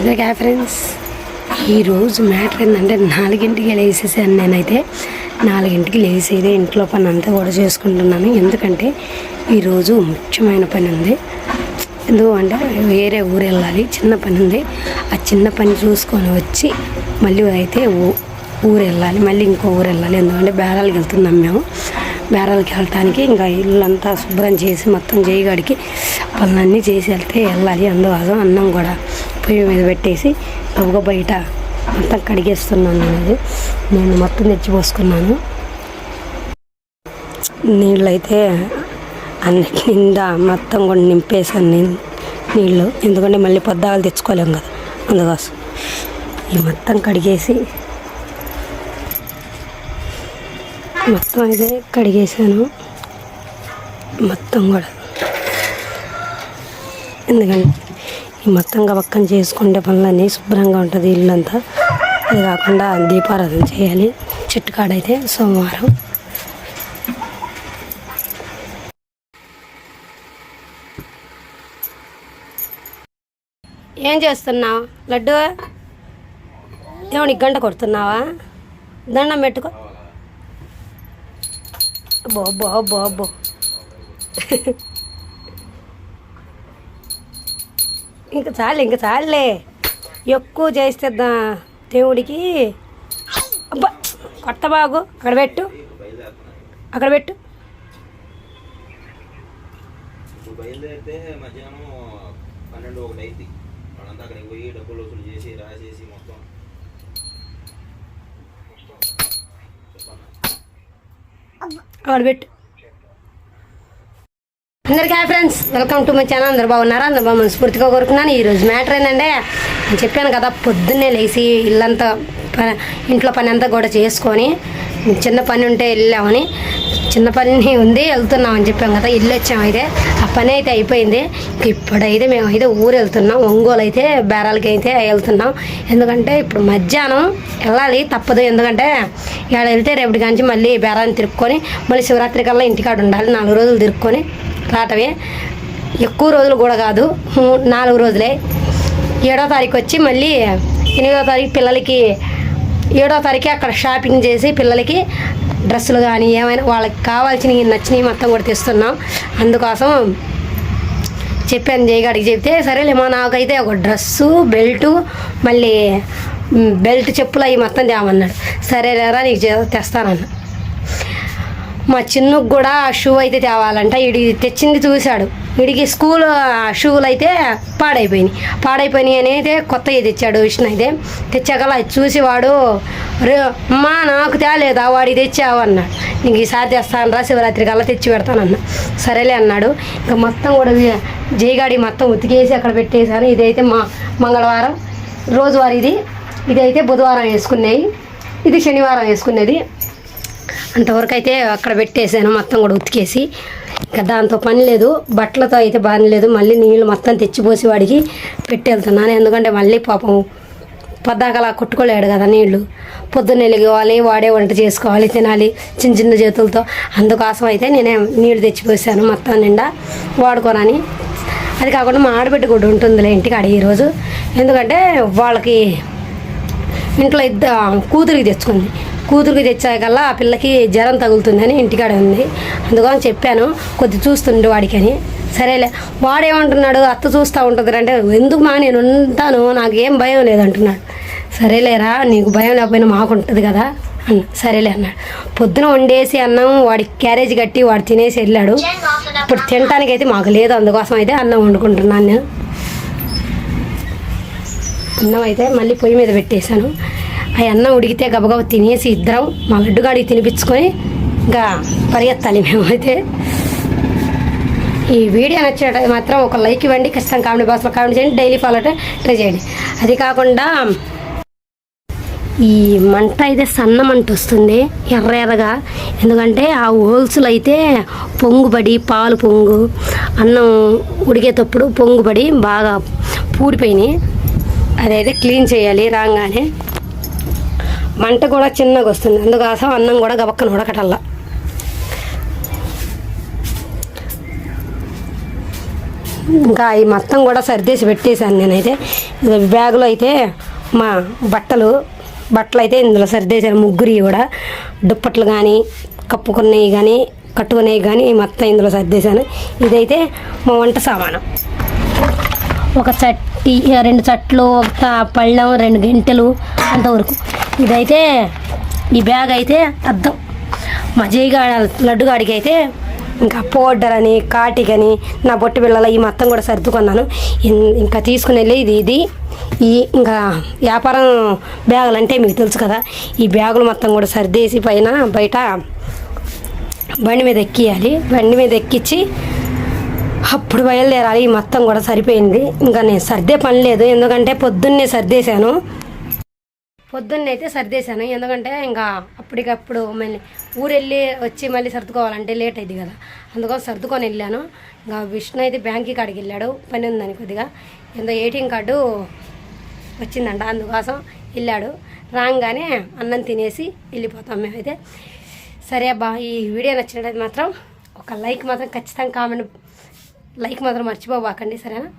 అందుకే ఫ్రెండ్స్? ఈరోజు మ్యాటర్ ఏంటంటే నాలుగింటికి లేసేసాను నేనైతే. నాలుగింటికి లేచేదే ఇంట్లో పని అంతా కూడా చేసుకుంటున్నాను. ఎందుకంటే ఈరోజు ముఖ్యమైన పని ఉంది. ఎందుకు అంటే వేరే ఊరు వెళ్ళాలి. చిన్న పని ఉంది. ఆ చిన్న పని చూసుకొని వచ్చి మళ్ళీ అయితే ఊరు వెళ్ళాలి. మళ్ళీ ఇంకో ఊరు వెళ్ళాలి. ఎందుకంటే బేరాలకు వెళ్తున్నాం మేము. బేరాలకు వెళ్ళటానికి ఇంకా ఇల్లంతా శుభ్రం చేసి మొత్తం చేయగాడికి పనులన్నీ చేసి వెళ్తే వెళ్ళాలి. అందుకోసం అన్నం కూడా పొయ్యి మీద పెట్టేసి గబగ బయట మొత్తం కడిగేస్తున్నాను నేను అది నేను మొత్తం తెచ్చి పోసుకున్నాను. నీళ్ళైతే అన్నిటి నిండా మొత్తం కూడా నింపేసాను నేను నీళ్ళు. ఎందుకంటే మళ్ళీ పొద్దాలు తెచ్చుకోలేము కదా. అందుకోసం ఈ మొత్తం కడిగేసి మొత్తం అయితే కడిగేసాను మొత్తం కూడా. ఎందుకంటే మొత్తం పక్కన చేసుకుంటే పనులన్నీ శుభ్రంగా ఉంటుంది ఇల్లంతా. అది కాకుండా దీపారాధన చేయాలి. చెట్టు కాడైతే సోమవారం. ఏం చేస్తున్నావు? లడ్డు? దేవునికి గంట కొడుతున్నావా? దండం పెట్టుకో. బో బో బో బో ఇంకా చాలు ఇంకా చాలులే ఎక్కువ చేస్తే దా- దేవుడికి? అబ్బా కొత్త బాగు. అక్కడ పెట్టు. అక్కడ పెట్టు. బయలుదేరితే మధ్యాహ్నం పన్నెండు ఒకటి అయింది. వాళ్ళంతా అక్కడికి పోయి డబ్బులు వసూలు చేసి రాసేసి మొత్తం. అక్కడ పెట్టు. అందరికీ hi friends. Welcome to my channel. అందరు బాగున్నారా? అందరు బాగా మనస్ఫూర్తిగా కోరుకున్నాను ఈరోజు మ్యాటర్ ఏంటంటే నేను చెప్పాను కదా పొద్దున్నే లేచి ఇల్లంతా ప- ఇంట్లో పని అంతా కూడా చేసుకొని చిన్న పని ఉంటే వెళ్ళామని చిన్న పని ఉంది వెళ్తున్నామని చెప్పాం కదా ఇల్లు వచ్చాం అయితే ఆ పని అయితే అయిపోయింది. ఇప్పుడైతే మేము అయితే ఊరు వెళ్తున్నాం. ఒంగోలు అయితే బేరాలకి అయితే వెళ్తున్నాం. ఎందుకంటే ఇప్పుడు మధ్యాహ్నం వెళ్ళాలి తప్పదు. ఎందుకంటే ఇక్కడ వెళ్తే రేపటి కాంచి మళ్ళీ బేరాన్ని తిరుక్కొని మళ్ళీ శివరాత్రి కల్లా ఇంటికాడ ఉండాలి నాలుగు రోజులు తిరుక్కొని రావటమే ఎక్కువ రోజులు కూడా కాదు నాలుగు రోజులే. ఏడో తారీఖు వచ్చి మళ్ళీ ఎనిమిదో తారీఖు పిల్లలకి ఏడో తారీఖు అక్కడ షాపింగ్ చేసి పిల్లలకి డ్రెస్సులు కానీ ఏమైనా వాళ్ళకి కావాల్సినవి నచ్చినవి మొత్తం కూడా తెస్తున్నాం. అందుకోసం చెప్పాను జయగాడికి చెప్తే సరేలేమా నాకైతే ఒక డ్రెస్సు బెల్టు మళ్ళీ బెల్ట్ చెప్పులు అవి మొత్తం తేమన్నాడు. సరేలేరా నీకు చే- మా చిన్నకు కూడా షూ అయితే తేవాలంట. ఇడి తెచ్చింది చూశాడు. వీడికి స్కూల్ షూలు అయితే పాడైపోయినాయి. పాడైపోయినాయి అని అయితే కొత్తవి తెచ్చాడు విష్ణు అయితే. తెచ్చాక అలా చూసి వాడు రే అమ్మా నాకు తేలేదా? వాడికి తెచ్చావు అన్నాడు. నీకు ఈసారి తెస్తాను రా శివరాత్రి కల్లా తెచ్చి పెడతానన్న సరేలే అన్నాడు. ఇంకా మొత్తం కూడా జయగాడి మొత్తం ఉతికేసి అక్కడ పెట్టేశాను. ఇదైతే మా మంగళవారం రోజువారీ ఇది. ఇదైతే బుధవారం వేసుకున్నాయి. ఇది శనివారం వేసుకునేది అంతవరకు అయితే అక్కడ పెట్టేసాను మొత్తం కూడా ఉతికేసి. ఇంకా దాంతో పని లేదు బట్టలతో అయితే పని లేదు. మళ్ళీ నీళ్ళు మొత్తం తెచ్చిపోసి వాడికి పెట్టేళ్తున్నాను. ఎందుకంటే మళ్ళీ పాపం పొద్దాకలా కొట్టుకోలేడు కదా నీళ్ళు. పొద్దున్న వెలిగేవాలి వాడే వంట చేసుకోవాలి తినాలి చిన్న చిన్న చేతులతో. అందుకోసం అయితే నేనే నీళ్ళు తెచ్చిపోసాను మొత్తం నిండా వాడుకోనని. అది కాకుండా మా ఆడబిడ్డ కూడా ఉంటుందిలే ఇంటికి అడిగి ఈరోజు. ఎందుకంటే వాళ్ళకి ఇంట్లో ఇద్దరు కూతురికి తెచ్చుకుంది. కూతురికి తెచ్చాకల్లా ఆ పిల్లకి జ్వరం తగులుతుందని ఇంటికాడ ఉంది. అందుకని చెప్పాను కొద్ది చూస్తుండే వాడికని. సరేలే వాడేమంటున్నాడు అత్త చూస్తూ ఉంటుంది అంటే ఎందుకు మా నేను ఉంటాను నాకు ఏం భయం లేదంటున్నాడు. సరేలేరా నీకు భయం లేకపోయినా మాకు ఉంటుంది కదా అన్న. సరేలే అన్నాడు. పొద్దున వండేసి అన్నం వాడికి క్యారేజ్ కట్టి వాడు తినేసి వెళ్ళాడు. ఇప్పుడు తినటానికి అయితే మాకు లేదు అందుకోసం అయితే అన్నం వండుకుంటున్నాను నేను. అన్నం అయితే మళ్ళీ పొయ్యి మీద పెట్టేశాను. ఆ అన్నం ఉడికితే గబగబ తినేసి ఇద్దరం మా లడ్డుగాడికి తినిపించుకొని ఇంకా పరిగెత్తాలి మేమైతే. ఈ వీడియో నచ్చేట మాత్రం ఒక లైక్ ఇవ్వండి ఖచ్చితంగా కామెడీ బాక్స్లో కామెంట్ చేయండి డైలీ ఫాలో ట్రై చేయండి. అది కాకుండా ఈ మంట అయితే సన్న మంట వస్తుంది ఎర్ర ఎర్రగా. ఎందుకంటే ఆ హోల్సులు అయితే పొంగుబడి పాలు పొంగు అన్నం ఉడికేటప్పుడు పొంగుబడి బాగా పూడిపోయినాయి అదైతే క్లీన్ చేయాలి రాగానే. మంట కూడా చిన్నగా వస్తుంది. అందుకోసం అన్నం కూడా గబక్కన ఉడకటల్లా. ఇంకా ఈ మొత్తం కూడా సర్దేసి పెట్టేశాను నేనైతే. బ్యాగులో అయితే మా బట్టలు బట్టలు అయితే ఇందులో సర్దేశాను ముగ్గురి కూడా. దుప్పట్లు కానీ కప్పుకున్నవి కానీ కట్టుకునేవి కానీ మొత్తం ఇందులో సర్దేశాను. ఇదైతే మా వంట సామానం. ఒక చట్టి రెండు చట్లు ఒక పళ్ళెం రెండు గంటెలు అంతవరకు. ఇదైతే ఈ బ్యాగ్ అయితే అద్దం. మా జైగా లడ్డుగాడికి అయితే ఇంకా పౌడర్ అని కాటిక్ అని నా బొట్టు పిల్లల ఈ మొత్తం కూడా సర్దుకున్నాను. ఇంకా తీసుకుని వెళ్ళి ఇది. ఇది ఈ ఇంకా వ్యాపారం బ్యాగులు అంటే మీకు తెలుసు కదా ఈ బ్యాగులు మొత్తం కూడా సర్దేసి పైన బయట బండి మీద ఎక్కియాలి. బండి మీద ఎక్కించి అప్పుడు బయలుదేరాలి. ఈ మొత్తం కూడా సరిపోయింది. ఇంకా నేను సర్దే పని లేదు. ఎందుకంటే పొద్దున్నే సర్దేశాను. పొద్దున్నైతే సర్దేశాను. ఎందుకంటే ఇంకా అప్పటికప్పుడు మళ్ళీ ఊరెళ్ళి వచ్చి మళ్ళీ సర్దుకోవాలంటే లేట్ అయింది కదా. అందుకోసం సర్దుకొని వెళ్ళాను. ఇంకా విష్ణు అయితే బ్యాంక్కి కాడికి వెళ్ళాడు. పని ఉందని కొద్దిగా. ఎంతో ఏటీఎం కార్డు వచ్చిందంట. అందుకోసం వెళ్ళాడు. రాగానే అన్నం తినేసి వెళ్ళిపోతాం మేమైతే. సరే అబ్బా ఈ వీడియో నచ్చినట్లయితే మాత్రం ఒక లైక్ మాత్రం ఖచ్చితంగా కామెంట్ లైక్ మాత్రం మర్చిపోబాకండి. సరేనా?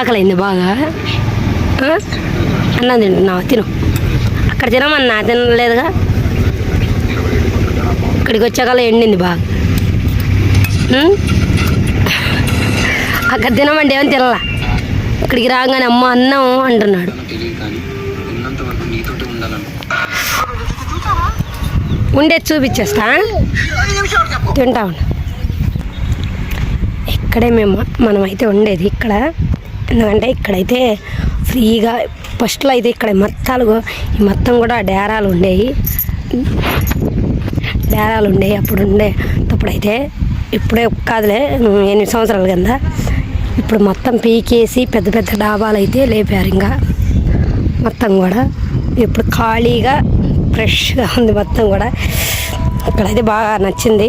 ఆకలైంది బాగా. అన్నం తింటున్నావా? తిను. అక్కడ తినమన్నా? తినలేదుగా. ఇక్కడికి వచ్చాక ఎండింది బాగా. అక్కడ తినమంటే ఏమని తినలా? ఇక్కడికి రాగానే అమ్మ అన్నం అంటున్నాడు. ఉండేది చూపించేస్తా తింటా ఉన్నా. ఇక్కడే మేము మనమైతే ఉండేది ఇక్కడ. ఎందుకంటే ఇక్కడైతే ఫ్రీగా ఫస్ట్లో అయితే ఇక్కడ మొత్తాలు ఈ మొత్తం కూడా డేరాలు ఉండేవి డేరాలు ఉండేవి అప్పుడు ఉండే అప్పుడైతే ఇప్పుడే కాదులే ఎనిమిది సంవత్సరాల కింద. ఇప్పుడు మొత్తం పీకేసి పెద్ద పెద్ద డాబాలు అయితే లేపారు ఇంకా. మొత్తం కూడా ఇప్పుడు ఖాళీగా ఫ్రెష్గా ఉంది మొత్తం కూడా. ఇక్కడైతే బాగా నచ్చింది.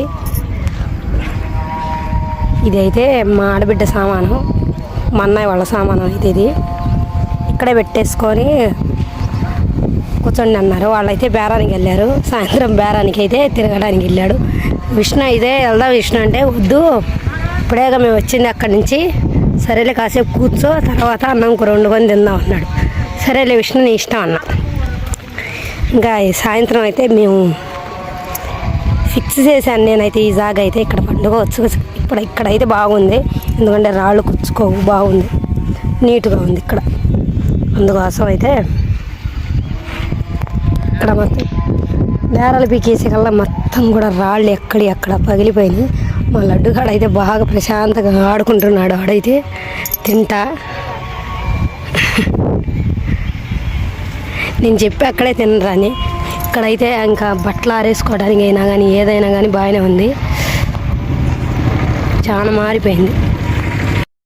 ఇది అయితే మా ఆడబిడ్డ సామాను. మా అన్నయ్య వాళ్ళ సామాను అయితే ఇది. ఇక్కడే పెట్టేసుకొని కూర్చోండి అన్నారు. వాళ్ళైతే బేరానికి వెళ్ళారు. సాయంత్రం బేరానికి అయితే తిరగడానికి వెళ్ళాడు. విష్ణు ఇదే వెళ్దాం విష్ణు అంటే వద్దు. ఇప్పుడేగా మేము వచ్చింది అక్కడి నుంచి. సరేలే కాసేపు కూర్చో తర్వాత అన్నం కూర వండుకొని తిందాం అన్నాడు. సరేలే విష్ణు నీ ఇష్టం అన్న. ఇంకా సాయంత్రం అయితే మేము ఫిక్స్ చేశాను. నేనైతే ఈ జాగ అయితే ఇక్కడ పండుగ వచ్చు ఇప్పుడు ఇక్కడైతే బాగుంది. ఎందుకంటే రాళ్ళు కుచ్చుకోవు బాగుంది. నీట్గా ఉంది ఇక్కడ. అందుకోసం అయితే ఇక్కడ మొత్తం నేరాలు పీకేసే కల్లా మొత్తం కూడా రాళ్ళు ఎక్కడి అక్కడ పగిలిపోయింది మా లడ్డుగాడు అయితే బాగా ప్రశాంతంగా ఆడుకుంటున్నాడు. ఆడైతే తింటా. నేను చెప్పి అక్కడే తినరాని. ఇక్కడైతే ఇంకా బట్టలు ఆరేసుకోవడానికి అయినా కానీ ఏదైనా కానీ బాగానే ఉంది. చాలా మారిపోయింది.